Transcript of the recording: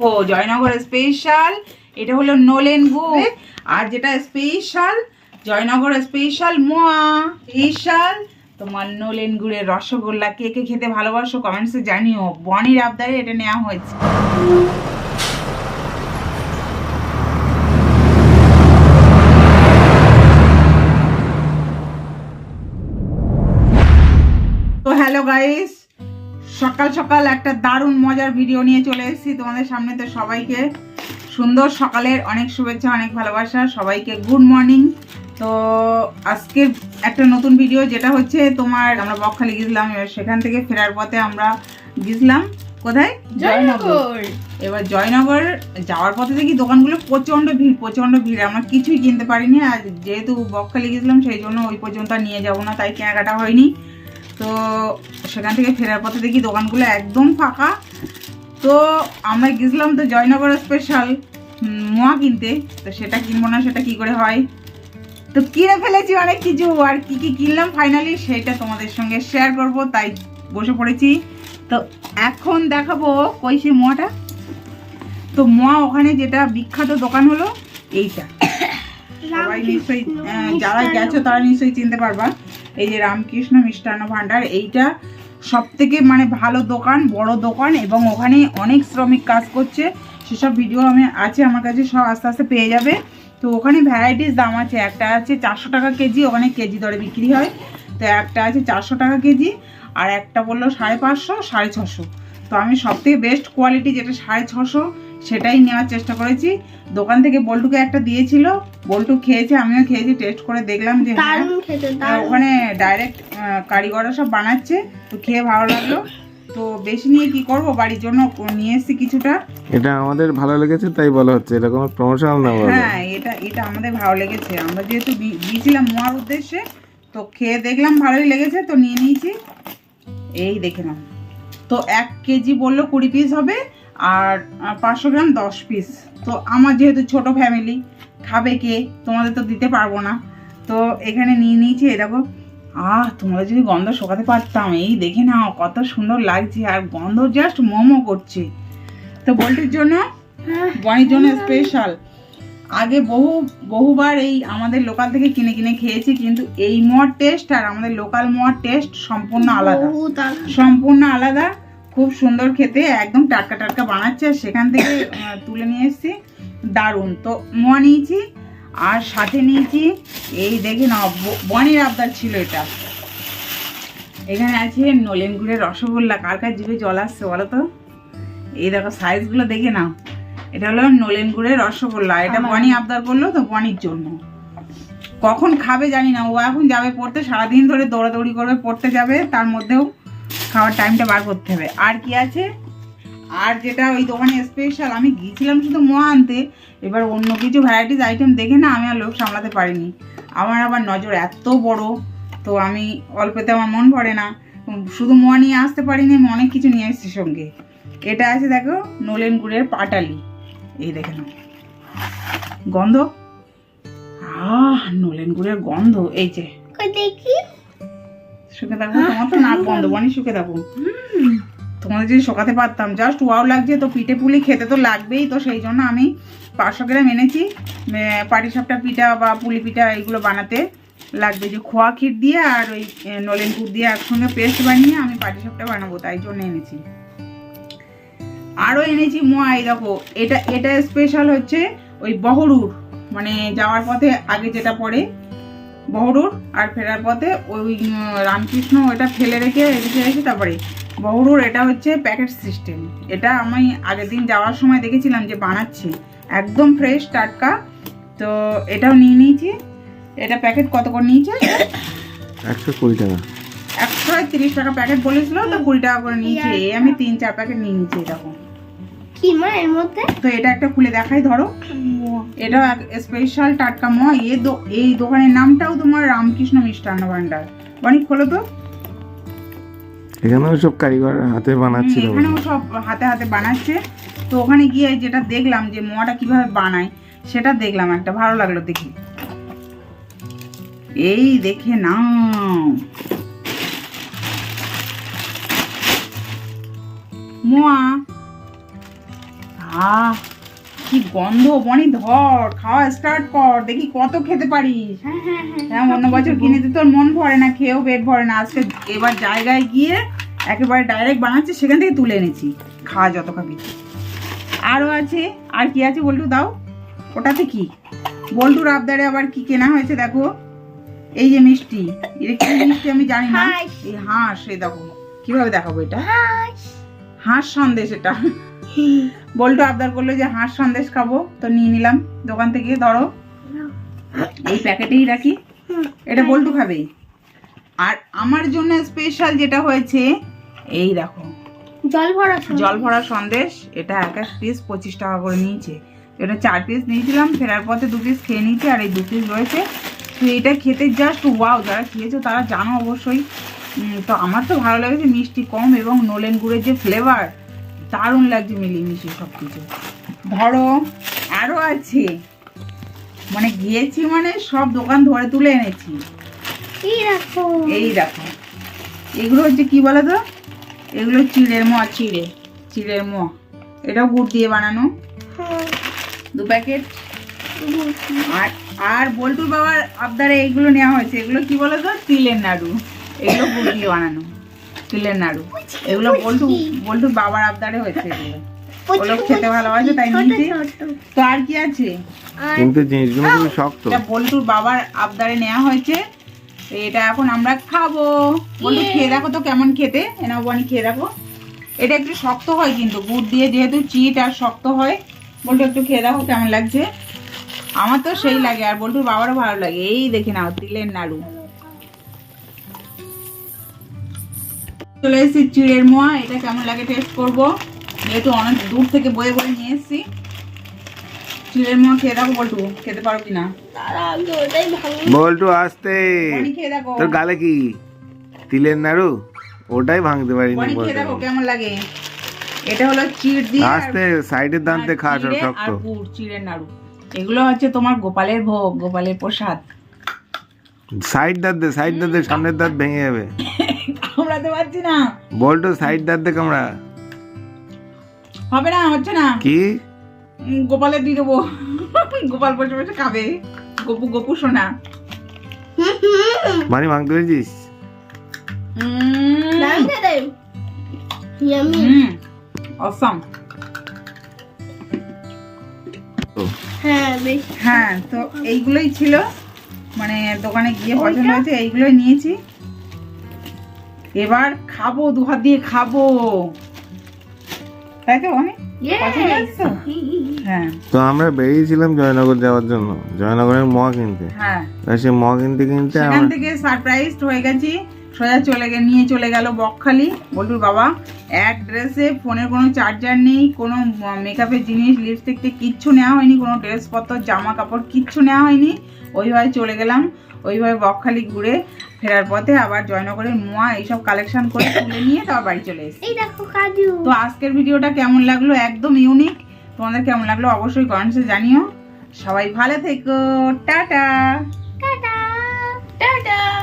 ও, Joynagar special এটা হলো নোলেন গুড় আর যেটা স্পেশাল জয়নগর স্পেশাল মোয়া স্পেশাল তোমার নোলেন গুড়ের রসগোল্লা কে কে খেতে ভালোবাসো কমেন্টসে জানিও। বনির আবদারে এটা নেওয়া হয়েছে। তো হ্যালো গাইস সকাল সকাল একটা দারুণ মজার ভিডিও নিয়ে চলে এসেছি তোমাদের সামনে তো সবাইকে। সুন্দর সকালের অনেক শুভেচ্ছা অনেক ভালোবাসা সবাইকে গুড মর্নিং তো আজকে একটা নতুন ভিডিও যেটা হচ্ছে তোমার আমরা বকখালি গেছিলাম এবার সেখান থেকে ফেরার পথে আমরা গেছিলাম। কোথায়? জয়নগর। এবার জয়নগর যাওয়ার পথে দেখি দোকানগুলো প্রচণ্ড ভিড় প্রচণ্ড ভিড়। আমরা কিছুই কিনতে পারিনি আর যেহেতু বকখালি গেছিলাম সেই জন্য ওই পর্যন্ত নিয়ে যাব না তাই কেনাকাটা হয়নি। তো সেখান থেকে ফেরার পথে দেখি দোকানগুলো একদম ফাঁকা। তো আমরা গেছিলাম তো জয়নগর স্পেশাল মোয়া কিনতে। তো সেটা কিনবো না সেটা কি করে হয়? তো কিনে ফেলেছি অনেক কিছু। আর কি কি কিনলাম ফাইনালি সেটা তোমাদের সঙ্গে শেয়ার করব তাই বসে পড়েছি। তো এখন দেখাবো কই সেই মোয়াটা। তো মোয়া ওখানে যেটা বিখ্যাত দোকান হলো এইটা। সবাই নিশ্চয়ই যারা গেছো তারা নিশ্চয়ই চিনতে পারবা। এই যে রামকৃষ্ণ মিষ্টান্ন ভান্ডার, এইটা সব থেকে মানে ভালো দোকান, বড় দোকান এবং ওখানে অনেক শ্রমিক কাজ করছে। সেসব ভিডিও আমি আছে আমার কাছে, সব আস্তে আস্তে পেয়ে যাবে। তো ওখানে ভ্যারাইটিস দাম আছে, একটা আছে চারশো টাকা কেজি, ওখানে কেজি দরে বিক্রি হয়। তো একটা আছে চারশো টাকা কেজি আর একটা বলল সাড়ে পাঁচশো, সাড়ে ছশো। তো আমি সব থেকে বেস্ট কোয়ালিটি যেটা সাড়ে ছশো সেটাই নেওয়ার চেষ্টা করেছি। দোকান থেকে বল্টুকে একটা দিয়েছিল। বল্টু খেয়েছে আমিও খেয়েছি টেস্ট করে দেখলাম যে হ্যাঁ। ওখানে ডাইরেক্ট কারিগররা সব বানাচ্ছে তো খেয়ে ভালো লাগল। তো বেশি নিয়ে কি করব? বাড়ির জন্য নিয়ে এসেছি কিছুটা। এটা আমাদের ভালো লেগেছে তাই বলা হচ্ছে। এটা কোনো প্রমোশনাল না হ্যাঁ এটা এটা আমাদের ভালো লেগেছে। আমরা যেহেতু গিয়েছিলাম মোয়ার উদ্দেশ্যে তো খেয়ে দেখলাম ভালোই লেগেছে তো নিয়ে নিয়েছি। এই দেখে নাও। তো এক কেজি বলল কুড়ি পিস হবে আর পাঁচশো গ্রাম দশ পিস তো আমার যেহেতু ছোট ফ্যামিলি খাবে কে? তোমাদের তো দিতে পারব না। তো এখানে নিয়ে নিয়েছি দেখো। আহ তোমরা যদি গন্ধ শোকাতে পারতাম এই দেখে নাও কত সুন্দর লাগছে। আর গন্ধ জাস্ট মোমো করছে। তো বল্টির জন্য বনির জন্য স্পেশাল আগে বহু বহুবার এই আমাদের লোকাল থেকে কিনে কিনে খেয়েছি কিন্তু এই মোয়ার টেস্ট আর আমাদের লোকাল মোয়ার টেস্ট সম্পূর্ণ আলাদা। সম্পূর্ণ আলাদা। খুব সুন্দর খেতে একদম টাটকা টাটকা বানাচ্ছে। আর সেখান থেকে তুলে নিয়ে এসেছি দারুণ। তো মোয়া নিয়েছি আর সাথে নিয়েছি এই দেখে না বনির আবদার ছিল এটা। এখানে আছে নলেন গুড়ের রসগোল্লা। কার কার জিভে জল আসছে বলো তো? এই দেখো সাইজগুলো দেখে নাও। এটা হলো নলেন গুড়ের রসগোল্লা। এটা বনি আবদার করল তো বনির জন্য। কখন খাবে জানি না। ও এখন যাবে পড়তে সারাদিন ধরে দৌড়াদৌড়ি করবে পড়তে যাবে তার মধ্যেও খাওয়ার টাইমটা বার করতে হবে। আর কি আছে? আর যেটা ওই দোকানে স্পেশাল আমি গিয়েছিলাম শুধু মোয়া আনতে। এবার অন্য কিছু ভ্যারাইটিস আইটেম দেখে না আমি আর লোক সামলাতে পারিনি। আমার আবার নজর এত বড়, তো আমি অল্পতে আমার মন ভরে না। শুধু মোয়া নিয়ে আসতে পারিনি, আমি অনেক কিছু নিয়ে এসেছি সঙ্গে। এটা আছে দেখো, নলেন গুড়ের পাটালি। এই দেখে নাও। গন্ধ? আহ, নলেন গুড়ের গন্ধ, এই যে। দেখি। শুকে থাকো তোমার তো নাক বন্ধ বনি শুকে থাকো তোমাদের যদি শোকাতে পারতাম জাস্ট ওয়াও লাগছে, তো পিঠে পুলি খেতে তো লাগবেই, তো সেই জন্য আমি পাঁচশো গ্রাম এনেছি। পাটিসাপটা পিঠা বা পুলি পিঠা এগুলো বানাতে লাগবে। যে খোয়া ক্ষীর দিয়ে আর ওই নলেন গুড় দিয়ে একসঙ্গে পেস্ট বানিয়ে আমি পাটিসাপটা বানাবো, তাই জন্য এনেছি। আরও এনেছি মোয়া এই দেখো, এটা এটা স্পেশাল হচ্ছে ওই বহরুর মানে যাওয়ার পথে আগে যেটা পড়ে বহরুর আর ফেরার পথে ওই রামকৃষ্ণ ওটা ফেলে রেখে রেখে রেখে তারপরে বহরুর এটা হচ্ছে প্যাকেট সিস্টেম। এটা আমি আগের দিন যাওয়ার সময় দেখেছিলাম যে বানাচ্ছে। একদম ফ্রেশ টাটকা। তো এটাও নিয়ে নিয়েছি। এটা প্যাকেট কত করে নিয়েছে? একশো কুড়ি টাকা। একশো তিরিশ টাকা প্যাকেট বলেছিল তো কুড়ি টাকা করে নিয়েছে। এই আমি তিন চার প্যাকেট নিয়ে নিয়েছি এরকম। কি মা এর মধ্যে? তো এটা একটা খুলে দেখাই ধরো। এটা স্পেশাল টাটকা ম এই দোকানের নামটাও তোমার রামকৃষ্ণ মিষ্টান্ন ভান্ডার অনেক খোলো তো। এখানেও সব কারিগর হাতে বানাচ্ছিল হুম, এখানেও সব হাতে হাতে বানাচ্ছে। তো ওখানে গিয়ে যেটা দেখলাম যে মোয়াটা কীভাবে বানায় সেটা দেখলাম একটা ভালো লাগল দেখি। এই দেখে নাও। মোয়া আহ কি গন্ধ বনি ধর খাওয়া স্টার্ট কর দেখি কত খেতে পারিস। হ্যাঁ হ্যাঁ হ্যাঁ হ্যাঁ অন্য বছর কিনে দিতে তোর মন ভরে না খেয়েও পেট ভরে না। আজকে এবার জায়গায় গিয়ে একেবারে ডাইরেক্ট বানাচ্ছি সেখান থেকে তুলে এনেছি। খাওয়া যত খাবি। আরও আছে আর কি আছে বল্টু দাও। ওটাতে কি? বল্টুর আবদারে আবার কি কেনা হয়েছে দেখো। এই যে মিষ্টি। এটা কি মিষ্টি আমি জানি না। এই হাঁস এই দেখো। কীভাবে দেখাবো এটা? হাঁস সন্দেশ এটা। বল্টু আবদার করল যে হাঁস সন্দেশ খাব তো নিয়ে নিলাম। দোকান থেকে ধরো। এই প্যাকেটেই রাখি। এটা বল্টু খাবে। আর আমার জন্য স্পেশাল যেটা হয়েছে এই দেখো। জল ভরা জল ভরা সন্দেশ এটা এক এক পিস পঁচিশ টাকা করে নিয়েছে। এটা চার পিস নিয়েছিলাম ফেরার পথে দু পিস খেয়ে নিয়েছি আর এই দু পিস রয়েছে। তো এটা খেতে জাস্ট ওয়াও যারা খেয়েছো তারা জানো অবশ্যই। তো আমার তো ভালো লেগেছে মিষ্টি কম এবং নোলেন গুড়ের যে ফ্লেভার দারুণ লাগছে মিলিয়ে মিশিয়ে সব কিছু ধরো আরও আছে। মানে গিয়েছি মানে সব দোকান ধরে তুলে এনেছি। এই দেখো। এগুলো হচ্ছে কি বলো তো এগুলো চিড়ের মোয়া চিড়ে চিড়ের মোয়া। এটাও গুড় দিয়ে বানানো। হ্যাঁ, দু প্যাকেট। আর আর বল্টুর বাবার আবদারে এইগুলো নেওয়া হয়েছে। এগুলো কি বলো তো তিলের নাড়ু। এগুলো গুড় দিয়ে বানানো। তিলের নাড়ু। এগুলো বল্টু বল্টুর বাবার আবদারে হয়েছে এগুলো। ওগুলো খেতে ভালোবাসে তাই নিয়েছি। তো আর কি আছে? কিন্তু জিনিসগুলো খুবই শক্ত। এটা বল্টুর বাবার আবদারে নেওয়া হয়েছে। এটা এখন আমরা খাব। বল্টু। খেয়ে দেখো তো কেমন খেতে। এনাও বনি খেয়ে দেখো। এটা একটু শক্ত হয় কিন্তু গুড় দিয়ে যেহেতু চিট আর শক্ত হয়। বল্টু একটু খেয়ে দেখো কেমন লাগছে। আমার তো সেই লাগে আর বল্টুর বাবারও ভালো লাগে। এই দেখে নাও তিলের নাড়ু। চলে এসেছি চিড়ের মোয়া এটা কেমন লাগে টেস্ট করব? যেহেতু অনেক দূর থেকে বয়ে বয়ে নিয়ে এসেছি। চিড়ের মোয়া খেয়ে দেখো বল্টু খেতে পারো কিনা? ওটাই আসতে। তোর গালে কি? তিলের নাড়ু? ওটাই ভাঙতে পারিনি খেয়ে দেখো কেমন লাগে? এটা হলো চিড় দিয়ে আসতে সাইডের দাঁতে আর খা সব শক্ত। আর গুড় চিড়ের নাড়ু। এগুলো হচ্ছে তোমার গোপালের ভোগ গোপালের প্রসাদ। সাইড দাঁত দে সাইড দাঁত দে সামনের দাঁত ভেঙে যাবে। কামড়াতে পারছি না। বল্টু সাইড দাঁত দে কামড়া হবে না হচ্ছে না। কি? উম, গোপালের দিয়ে দেবো। গোপাল বসে বসে খাবে। গপু গপু সোনা। মানে ভাঙতে পেরেছিস উম, দাম দে দে। ইয়ামি হুম অসম হ্যাঁ হ্যাঁ তো এইগুলোই ছিল। মানে দোকানে গিয়ে পছন্দ হয়েছে এইগুলোই নিয়েছি। এবার খাব দু হাত দিয়ে খাব। তাই তো অনেক তো? হ্যাঁ। আমরা বেরিয়েছিলাম জয়নগর যাওয়ার জন্য। জয়নগরের মহা কিনতে। হ্যাঁ। সে মহা কিনতে কিনতে সেখান থেকে সারপ্রাইজ হয়ে গেছি। সোজা চলে নিয়ে চলে গেল বকখালি। বল্টুর বাবা এক ড্রেসে ফোনের কোনো চার্জার নেই কোনো মেকআপের জিনিস লিপস্টিক টিক কিচ্ছু নেওয়া হয়নি কোনো ড্রেসপত্র জামা কাপড় কিচ্ছু নেওয়া হয়নি। ওইভাবে চলে গেলাম। ওইভাবে বকখালি ঘুরে ফেরার পথে আবার জয়নগরের মোয়া এইসব কালেকশন করে তুলে নিয়ে তারপর বাড়ি চলে এসেছি। এই দেখো কাজু। তো আজকের ভিডিওটা কেমন লাগল? একদম ইউনিক তোমাদের কেমন লাগল অবশ্যই কমেন্টসে জানিও। সবাই ভালো থেকো। টাটা। টাটা। টাটা।